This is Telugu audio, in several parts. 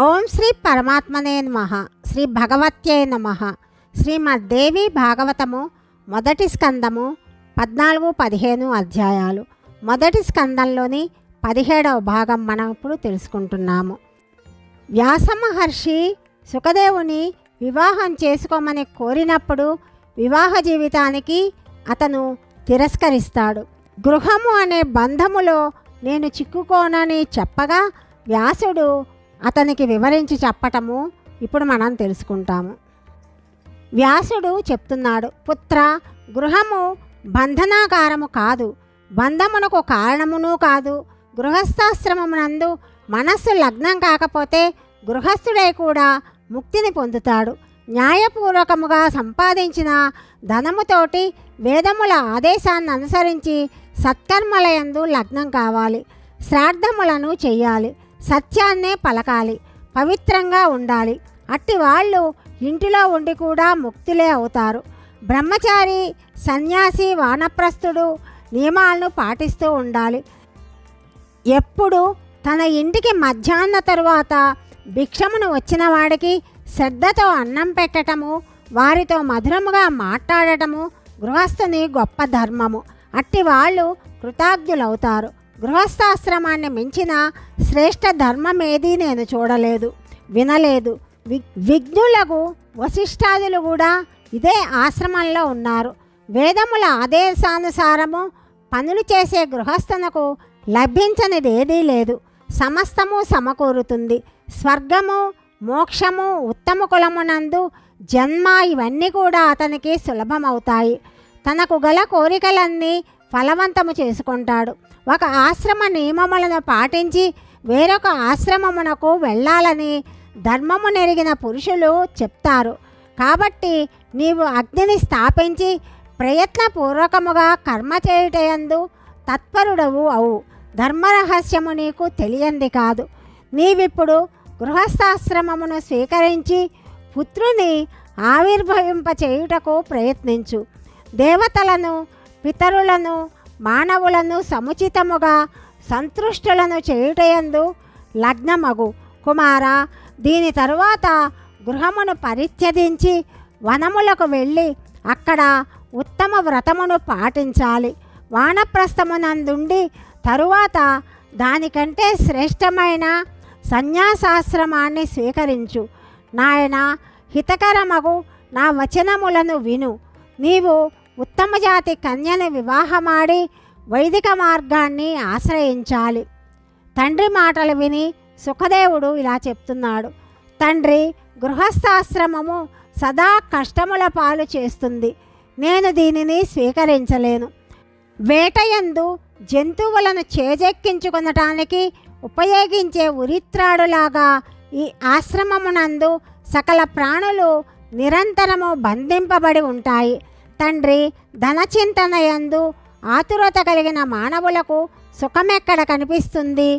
ఓం శ్రీ పరమాత్మనే నమ. శ్రీ భగవత్యే నమ. శ్రీమద్దేవి భాగవతము మొదటి స్కందము పద్నాలుగు పదిహేను అధ్యాయాలు. మొదటి స్కందంలోని పదిహేడవ భాగం మనం ఇప్పుడు తెలుసుకుంటున్నాము. వ్యాస మహర్షి సుఖదేవుని వివాహం చేసుకోమని కోరినప్పుడు వివాహ జీవితానికి అతను తిరస్కరిస్తాడు. గృహము అనే బంధములో నేను చిక్కుకోనని చెప్పగా వ్యాసుడు అతనికి వివరించి చెప్పటము ఇప్పుడు మనం తెలుసుకుంటాము. వ్యాసుడు చెప్తున్నాడు పుత్ర గృహము బంధనాకారము కాదు బంధమునకు కారణమును కాదు. గృహస్థాశ్రమమునందు మనస్సు లగ్నం కాకపోతే గృహస్థుడై కూడా ముక్తిని పొందుతాడు. న్యాయపూర్వకముగా సంపాదించిన ధనముతోటి వేదముల ఆదేశాన్ని అనుసరించి సత్కర్మలయందు లగ్నం కావాలి. శ్రాద్ధములను చేయాలి సత్యాన్నే పలకాలి పవిత్రంగా ఉండాలి. అట్టి వాళ్ళు ఇంటిలో ఉండి కూడా ముక్తులే అవుతారు. బ్రహ్మచారి సన్యాసి వానప్రస్థుడు నియమాలను పాటిస్తూ ఉండాలి. ఎప్పుడు తన ఇంటికి మధ్యాహ్న తరువాత భిక్షమును వచ్చిన వాడికి శ్రద్ధతో అన్నం పెట్టటము వారితో మధురముగా మాట్లాడటము గృహస్థుని గొప్ప ధర్మము. అట్టి వాళ్ళు కృతజ్ఞులవుతారు. గృహస్థాశ్రమాన్ని మించిన శ్రేష్ఠ ధర్మమేదీ నేను చూడలేదు వినలేదు. విఘ్నులకు వశిష్ఠాదులు కూడా ఇదే ఆశ్రమంలో ఉన్నారు. వేదముల ఆదేశానుసారము పనులు చేసే గృహస్థనకు లభించనిది ఏదీ లేదు. సమస్తము సమకూరుతుంది. స్వర్గము మోక్షము ఉత్తమ కులమునందు జన్మ ఇవన్నీ కూడా అతనికి సులభమవుతాయి. తనకు గల కోరికలన్నీ ఫలవంతము చేసుకుంటాడు. ఒక ఆశ్రమ నియమములను పాటించి వేరొక ఆశ్రమమునకు వెళ్ళాలని ధర్మము నెరిగిన పురుషులు చెప్తారు. కాబట్టి నీవు అగ్నిని స్థాపించి ప్రయత్నపూర్వకముగా కర్మ చేయుటయందు తత్పరుడవు అవు. ధర్మరహస్యము నీకు తెలియంది కాదు. నీవిప్పుడు గృహస్థాశ్రమమును స్వీకరించి పుత్రుని ఆవిర్భవింప చేయుటకు ప్రయత్నించు. దేవతలను పితరులను మానవులను సముచితముగా సంతృష్టులను చేయుటయందు లగ్నమగు. కుమార దీని తరువాత గృహమును పరిత్యజించి వనములకు వెళ్ళి అక్కడ ఉత్తమ వ్రతమును పాటించాలి. వానప్రస్థమునందుండి తరువాత దానికంటే శ్రేష్టమైన సన్యాసాశ్రమాన్ని స్వీకరించు. నాయన హితకరమగు నా వచనములను విను. నీవు ఉత్తమ జాతి కన్యను వివాహమాడి వైదిక మార్గాన్ని ఆశ్రయించాలి. తండ్రి మాటలు విని సుఖదేవుడు ఇలా చెప్తున్నాడు. తండ్రి గృహస్థాశ్రమము సదా కష్టముల పాలు చేస్తుంది. నేను దీనిని స్వీకరించలేను. వేటయందు జంతువులను చేజెక్కించుకొనటానికి ఉపయోగించే ఉరిత్రాడులాగా ఈ ఆశ్రమమునందు సకల ప్రాణులు నిరంతరము బంధింపబడి ఉంటాయి. తండ్రి ధనచింతనయందు ఆతురత కలిగిన మానవులకు సుఖమెక్కడ కనిపిస్తుంది?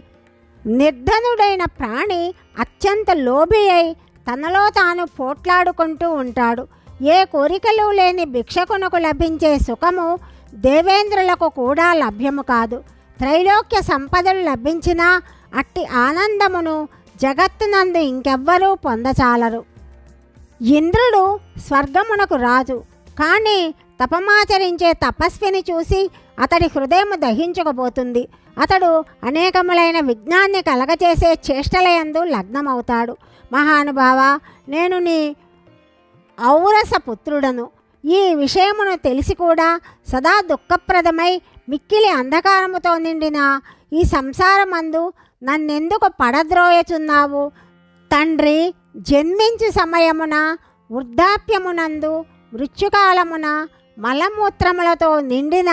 నిర్ధనుడైన ప్రాణి అత్యంత లోభి అయి తనలో తాను పోట్లాడుకుంటూ ఉంటాడు. ఏ కోరికలు లేని భిక్షకునకు లభించే సుఖము దేవేంద్రులకు కూడా లభ్యము కాదు. త్రైలోక్య సంపదలు లభించినా అట్టి ఆనందమును జగత్తునందు ఇంకెవ్వరూ పొందచాలరు. ఇంద్రుడు స్వర్గమునకు రాజు. కానీ తపమాచరించే తపస్విని చూసి అతడి హృదయం దహించకపోతుంది. అతడు అనేకములైన విజ్ఞాన్ని కలగచేసే చేష్టలయందు లగ్నమవుతాడు. మహానుభావ నేను నీ ఔరస పుత్రుడను. ఈ విషయమును తెలిసి కూడా సదా దుఃఖప్రదమై మిక్కిలి అంధకారముతో నిండిన ఈ సంసారమందు నన్నెందుకు పడద్రోయచున్నావు? తండ్రి జన్మించు సమయమున వృద్ధాప్యమునందు మృత్యుకాలమున మలమూత్రములతో నిండిన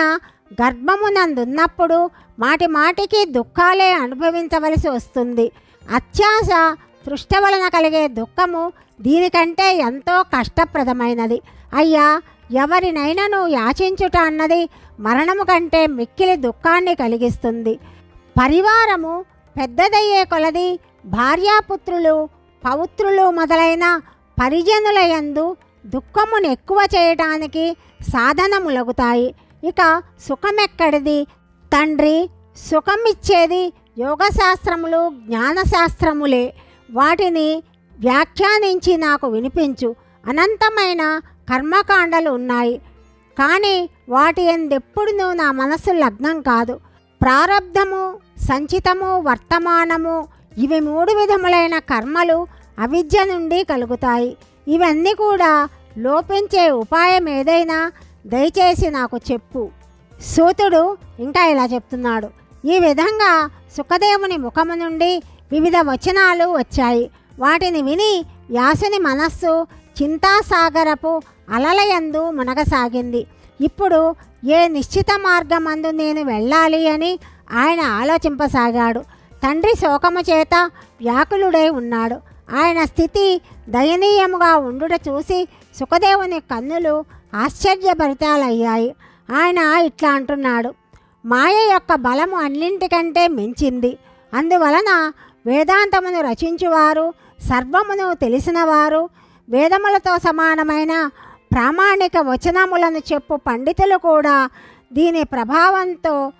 గర్భమునందున్నప్పుడు మాటి మాటికి దుఃఖాలే అనుభవించవలసి వస్తుంది. అత్యాశ తృష్ట వలన కలిగే దుఃఖము దీనికంటే ఎంతో కష్టప్రదమైనది. అయ్యా ఎవరినైనాను యాచించుట అన్నది మరణము కంటే మిక్కిలి దుఃఖాన్ని కలిగిస్తుంది. పరివారము పెద్దదయ్యే కొలది భార్యాపుత్రులు పౌత్రులు మొదలైన పరిజనుల యందు దుఃఖమును ఎక్కువ చేయటానికి సాధనములగుతాయి. ఇక సుఖమెక్కడిది? తండ్రి సుఖమిచ్చేది యోగశాస్త్రములు జ్ఞానశాస్త్రములే. వాటిని వ్యాఖ్యానించి నాకు వినిపించు. అనంతమైన కర్మకాండలు ఉన్నాయి. కానీ వాటి ఎందెప్పుడునూ నా మనసు లగ్నం కాదు. ప్రారబ్ధము సంచితము వర్తమానము ఇవి మూడు విధములైన కర్మలు అవిద్య నుండి కలుగుతాయి. ఇవన్నీ కూడా లోపించే ఉపాయం ఏదైనా దయచేసి నాకు చెప్పు. సూతుడు ఇంకా ఇలా చెప్తున్నాడు. ఈ విధంగా సుఖదేవుని ముఖము నుండి వివిధ వచనాలు వచ్చాయి. వాటిని విని వ్యాసుని మనస్సు చింతాసాగరపు అలలయందు మునగసాగింది. ఇప్పుడు ఏ నిశ్చిత మార్గమందు నేను వెళ్ళాలి అని ఆయన ఆలోచింపసాగాడు. తండ్రి శోకము చేత వ్యాకులుడై ఉన్నాడు. ఆయన స్థితి దయనీయముగా ఉండుట చూసి సుఖదేవుని కన్నులు ఆశ్చర్యభరితాలయ్యాయి. ఆయన ఇట్లా అంటున్నాడు మాయ యొక్క బలము అన్నింటికంటే మించింది. అందువలన వేదాంతమును రచించువారు సర్వమును తెలిసినవారు వేదములతో సమానమైన ప్రామాణిక వచనములను చెప్పు పండితులు కూడా దీని ప్రభావంతో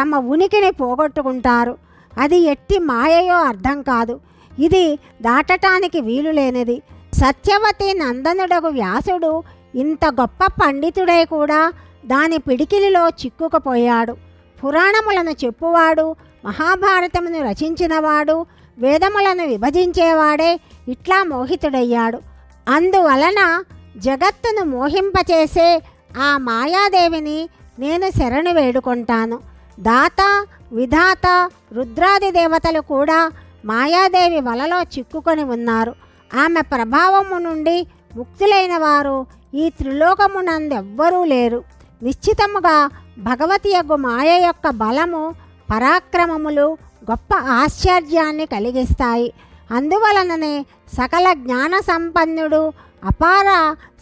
తమ ఉనికిని పోగొట్టుకుంటారు. అది ఎట్టి మాయయో అర్థం కాదు. ఇది దాటటానికి వీలు లేనిది. సత్యవతి నందనుడగు వ్యాసుడు ఇంత గొప్ప పండితుడై కూడా దాని పిడికిలిలో చిక్కుకుపోయాడు. పురాణములను చెప్పువాడు మహాభారతమును రచించినవాడు వేదములను విభజించేవాడే ఇట్లా మోహితుడయ్యాడు. అందువలన జగత్తును మోహింపచేసే ఆ మాయాదేవిని నేను శరణు వేడుకుంటాను. దాత విధాత రుద్రాది దేవతలు కూడా మాయాదేవి వలలో చిక్కుకొని ఉన్నారు. ఆమె ప్రభావము నుండి ముక్తులైన వారు ఈ త్రిలోకమునందెవ్వరూ లేరు. నిశ్చితముగా భగవతి యొక్క మాయ యొక్క బలము పరాక్రమములు గొప్ప ఆశ్చర్యాన్ని కలిగిస్తాయి. అందువలననే సకల జ్ఞాన సంపన్నుడు అపార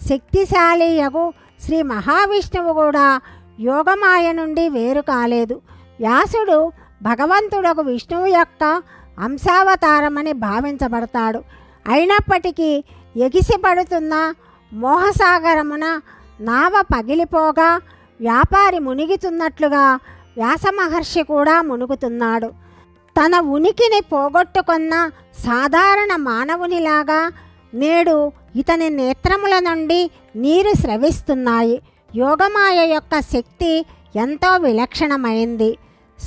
శక్తిశాలి యగు శ్రీ మహావిష్ణువు కూడా యోగమాయ నుండి వేరు కాలేదు. వ్యాసుడు భగవంతుడకు విష్ణువు యొక్క అంశావతారమని భావించబడతాడు. అయినప్పటికీ ఎగిసిపడుతున్న మోహసాగరమున నావ పగిలిపోగా వ్యాపారి మునిగుతున్నట్లుగా వ్యాసమహర్షి కూడా మునుగుతున్నాడు. తన ఉనికిని పోగొట్టుకున్న సాధారణ మానవునిలాగా నేడు ఇతని నేత్రముల నుండి నీరు స్రవిస్తున్నాయి. యోగమాయ యొక్క శక్తి ఎంతో విలక్షణమైంది.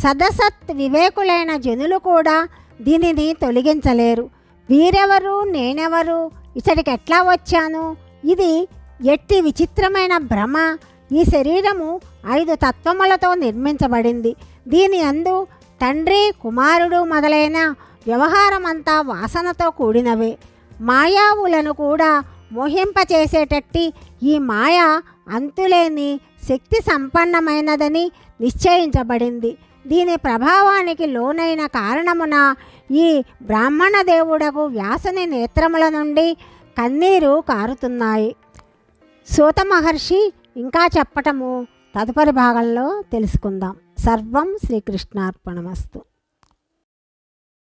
సదసత్ వివేకులైన జనులు కూడా దీనిని తొలగించలేరు. వీరెవరు? నేనెవరు? ఇతడికి ఎట్లా వచ్చాను? ఇది ఎట్టి విచిత్రమైన భ్రమ. ఈ శరీరము ఐదు తత్వములతో నిర్మించబడింది. దీని అందు తండ్రి కుమారుడు మొదలైన వ్యవహారమంతా వాసనతో కూడినవే. మాయావులను కూడా మోహింపచేసేటట్టి ఈ మాయ అంతులేని శక్తి సంపన్నమైనదని నిశ్చయించబడింది. దీని ప్రభావానికి లోనైన కారణమున ఈ బ్రాహ్మణ దేవుడకు వ్యాసని నేత్రముల నుండి కన్నీరు కారుతున్నాయి. సూత మహర్షి ఇంకా చెప్పటము తదుపరి భాగంలో తెలుసుకుందాం. సర్వం శ్రీకృష్ణార్పణమస్తు.